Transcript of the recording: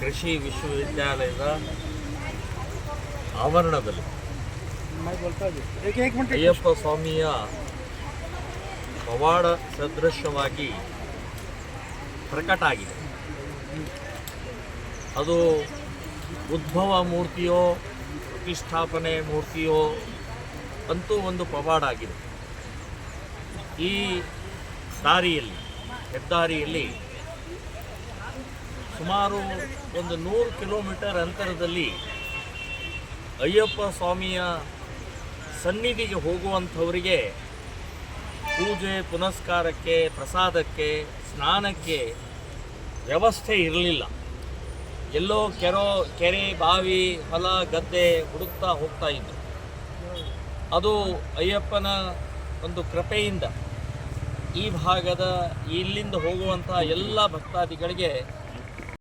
ಕೃಷಿ ವಿಶ್ವವಿದ್ಯಾಲಯದ ಆವರಣದಲ್ಲಿ. ಅಯ್ಯಪ್ಪ ಸ್ವಾಮಿಯ ಪವಾಡ ಸದೃಶವಾಗಿ ಪ್ರಕಟ ಆಗಿದೆ ಅದು ಉದ್ಭವ ಮೂರ್ತಿಯೋ, ಪ್ರತಿಷ್ಠಾಪನೆ ಮೂರ್ತಿಯೋ ಅಂತೂ ಒಂದು ಪವಾಡ ಆಗಿದೆ. ಈ ದಾರಿಯಲ್ಲಿ, ಹೆದ್ದಾರಿಯಲ್ಲಿ ಸುಮಾರು ಒಂದು ನೂರು ಕಿಲೋಮೀಟರ್ ಅಂತರದಲ್ಲಿ ಅಯ್ಯಪ್ಪ ಸ್ವಾಮಿಯ ಸನ್ನಿಧಿಗೆ ಹೋಗುವಂಥವರಿಗೆ ಪೂಜೆ, ಪುನಸ್ಕಾರಕ್ಕೆ, ಪ್ರಸಾದಕ್ಕೆ, ಸ್ನಾನಕ್ಕೆ ವ್ಯವಸ್ಥೆ ಇರಲಿಲ್ಲ. ಎಲ್ಲೋ ಕೆರೋ, ಕೆರೆ, ಬಾವಿ, ಹೊಲ, ಗದ್ದೆ ಹುಡುಕ್ತಾ ಹೋಗ್ತಾ ಇದ್ದರು. ಅದು ಅಯ್ಯಪ್ಪನ ಒಂದು ಕೃಪೆಯಿಂದ ಈ ಭಾಗದ ಇಲ್ಲಿಂದ ಹೋಗುವಂಥ ಎಲ್ಲ ಭಕ್ತಾದಿಗಳಿಗೆ